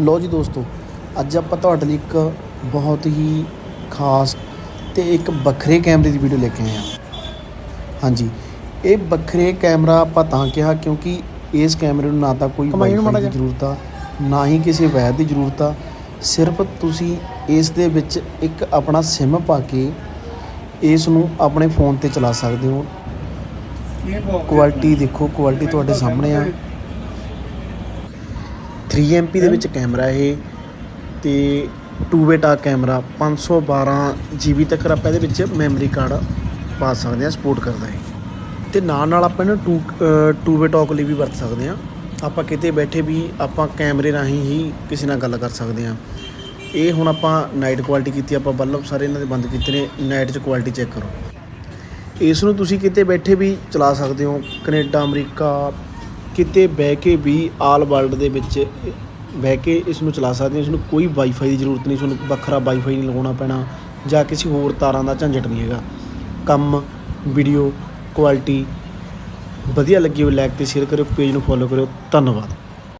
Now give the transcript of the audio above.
ਲੋ ਜੀ ਦੋਸਤੋ ਅੱਜ ਆਪਾਂ ਤੁਹਾਡੇ ਲਈ ਇੱਕ ਬਹੁਤ ਹੀ ਖਾਸ ਤੇ ਇੱਕ ਵੱਖਰੇ ਕੈਮਰੇ ਦੀ ਵੀਡੀਓ ਲੈ ਕੇ ਆਏ ਹਾਂ। ਹਾਂਜੀ ਇਹ ਵੱਖਰੇ ਕੈਮਰਾ ਆਪਾਂ ਤਾਂ ਕਿਹਾ ਕਿਉਂਕਿ ਇਸ ਕੈਮਰੇ ਨੂੰ ਨਾ ਤਾਂ ਕੋਈ ਵਾਈਫਾਈ ਦੀ। ਜ਼ਰੂਰਤ ਆ ਨਾ ਹੀ ਕਿਸੇ ਵਾਇਰ ਦੀ ਜ਼ਰੂਰਤ ਆ। ਸਿਰਫ ਤੁਸੀਂ ਇਸ ਦੇ ਵਿੱਚ ਇੱਕ ਆਪਣਾ ਸਿਮ ਪਾ ਕੇ ਇਸ ਨੂੰ ਆਪਣੇ ਫੋਨ ਤੇ ਚਲਾ ਸਕਦੇ ਹੋ। ਕੁਆਲਿਟੀ ਦੇਖੋ ਕੁਆਲਿਟੀ ਤੁਹਾਡੇ ਸਾਹਮਣੇ ਆ। 3 MP ਦੇ ਵਿੱਚ ਕੈਮਰਾ ਇਹ ਤੇ 2 ਟਾਕ ਕੈਮਰਾ 512 GB ਤੱਕ ਆਪਾਂ ਇਹਦੇ ਵਿੱਚ ਮੈਮਰੀ ਕਾਰਡ ਪਾ ਸਕਦੇ ਆ ਸਪੋਰਟ ਕਰਦਾ ਹੈ ਤੇ ਨਾਲ ਨਾਲ ਆਪਾਂ ਇਹਨੂੰ 2 2 ਵੇ ਟਾਕ ਲਈ ਵੀ ਵਰਤ ਸਕਦੇ ਆ। ਆਪਾਂ ਕਿਤੇ ਬੈਠੇ ਵੀ ਆਪਾਂ ਕੈਮਰੇ ਰਾਹੀਂ ਹੀ ਕਿਸੇ ਨਾਲ ਗੱਲ ਕਰ ਸਕਦੇ ਆ। ਇਹ ਹੁਣ ਆਪਾਂ ਨਾਈਟ ਕੁਆਲਿਟੀ ਕੀਤੀ ਆਪਾਂ ਬੱਲਬ ਸਾਰੇ ਇਹਨਾਂ ਦੇ ਬੰਦ ਕੀਤੇ ਨੇ ਨਾਈਟ 'ਚ ਕੁਆਲਿਟੀ ਚੈੱਕ ਕਰੋ। ਇਸ ਨੂੰ ਤੁਸੀਂ ਕਿਤੇ ਬੈਠੇ ਵੀ ਚਲਾ ਸਕਦੇ ਹੋ ਕੈਨੇਡਾ ਅਮਰੀਕਾ ਕਿਤੇ ਬਹਿ ਕੇ ਵੀ ਆਲ ਵਰਲਡ ਦੇ ਵਿੱਚ ਬਹਿ ਕੇ ਇਸ ਨੂੰ ਚਲਾ ਸਕਦੇ ਹੋ, ਇਸ ਨੂੰ ਕੋਈ ਵਾਈਫਾਈ ਦੀ ਜ਼ਰੂਰਤ ਨਹੀਂ ਤੁਹਾਨੂੰ ਵੱਖਰਾ ਵਾਈਫਾਈ ਨਹੀਂ ਲਗਾਉਣਾ ਪੈਣਾ ਜਾਂ ਕਿਸੇ ਹੋਰ ਤਾਰਾਂ ਦਾ ਝੰਜਟ ਨਹੀਂ ਹੈਗਾ। ਕੰਮ ਵੀਡੀਓ ਕੁਆਲਿਟੀ ਵਧੀਆ ਲੱਗੀ ਹੋਵੇ ਲਾਈਕ ਤੇ ਸ਼ੇਅਰ ਕਰਿਓ ਪੇਜ ਨੂੰ ਫੋਲੋ ਕਰਿਓ। ਧੰਨਵਾਦ।